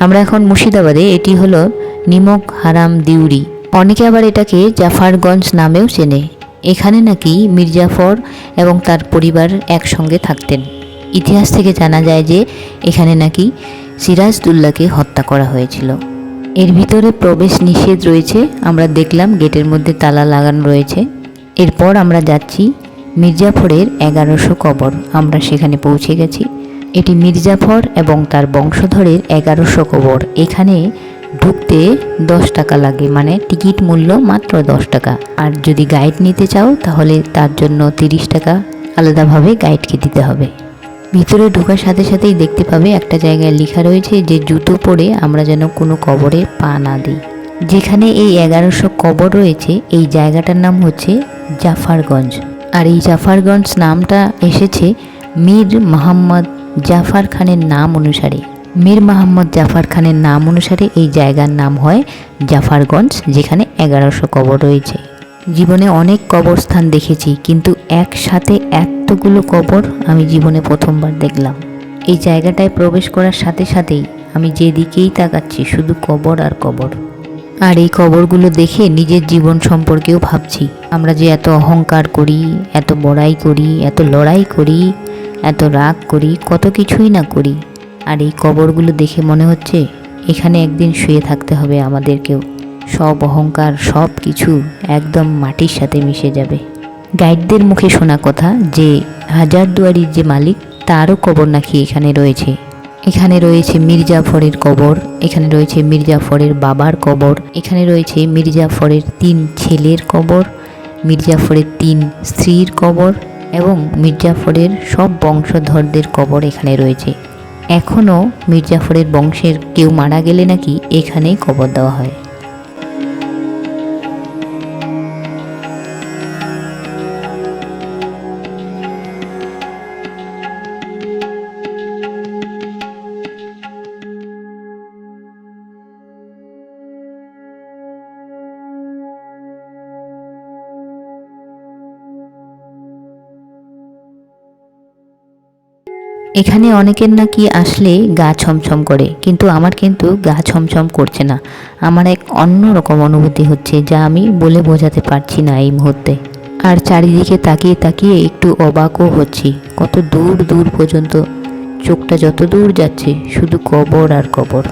আমরা এখন মুর্শিদাবাদে, এটি হলো নিমক হারাম দিউরি। অনেকে আবার এটাকে জাফারগঞ্জ নামেও চেনে। এখানে নাকি মির্জাফর এবং তার পরিবার একসঙ্গে থাকতেন। ইতিহাস থেকে জানা যায় যে এখানে নাকি সিরাজদুল্লাহকে হত্যা করা হয়েছিল। এর ভিতরে প্রবেশ নিষেধ রয়েছে, আমরা দেখলাম গেটের মধ্যে তালা লাগানো রয়েছে। এরপর আমরা যাচ্ছি মির্জাফরের এগারোশো কবর। আমরা সেখানে পৌঁছে গেছি। এটি মির্জাফর এবং তার বংশধরের এগারোশো কবর। এখানে ঢুকতে দশ টাকা লাগে মানে টিকিট মূল্য মাত্র দশ টাকা। আর যদি গাইড নিতে চাও, তাহলে তার জন্য তিরিশ টাকা আলাদাভাবে গাইডকে দিতে হবে। ভিতরে ঢোকার সাথে সাথেই দেখতে পাবে একটা জায়গায় লেখা রয়েছে যে, জুতো পরে আমরা যেন কোনো কবরে পা না দিই। যেখানে এই এগারোশো কবর রয়েছে, এই জায়গাটার নাম হচ্ছে জাফারগঞ্জ। আর এই জাফারগঞ্জ নামটা এসেছে মীর মোহাম্মদ জাফর খানের নাম অনুসারে। মীর মোহাম্মদ জাফার খানের নাম অনুসারে এই জায়গার নাম হয় জাফারগঞ্জ, যেখানে এগারোশো কবর রয়েছে। জীবনে অনেক কবরস্থান দেখেছি, কিন্তু একসাথে এতগুলো কবর আমি জীবনে প্রথমবার দেখলাম। এই জায়গাটায় প্রবেশ করার সাথে সাথেই আমি যেদিকেই তাকাচ্ছি, শুধু কবর আর কবর। আর এই কবরগুলো দেখে নিজের জীবন সম্পর্কেও ভাবছি। আমরা যে এত অহংকার করি, এত বড়াই করি, এত লড়াই করি এত রাগ করি, কত কিছুই না করি। আর এই কবরগুলো দেখে মনে হচ্ছে এখানে একদিন শুয়ে থাকতে হবে আমাদেরকেও। সব অহংকার, সব কিছু একদম মাটির সাথে মিশে যাবে। গাইডদের মুখে শোনা কথা যে হাজারদুয়ারির যে মালিক, তারও কবর নাকি এখানে রয়েছে। এখানে রয়েছে মির্জাফরের কবর, এখানে রয়েছে মির্জাফরের বাবার কবর, এখানে রয়েছে মির্জাফরের তিন ছেলের কবর, মির্জাফরের তিন স্ত্রীর কবর এবং মির্জাফরের সব বংশধরদের কবর এখানে রয়েছে। এখনও মির্জাফরের বংশের কেউ মারা গেলে নাকি এখানেই কবর দেওয়া হয়। এখানে অনেকের নাকি আসলে গা ছমছম করে, কিন্তু আমার কিন্তু গা ছমছম করছে না। আমার এক অন্যরকম অনুভূতি হচ্ছে যা আমি বলে বোঝাতে পারছি না এই মুহূর্তে। আর চারিদিকে তাকিয়ে তাকিয়ে একটু অবাকও হচ্ছি, কত দূর দূর পর্যন্ত। চোখটা যত দূর যাচ্ছে, শুধু কবর আর কবর।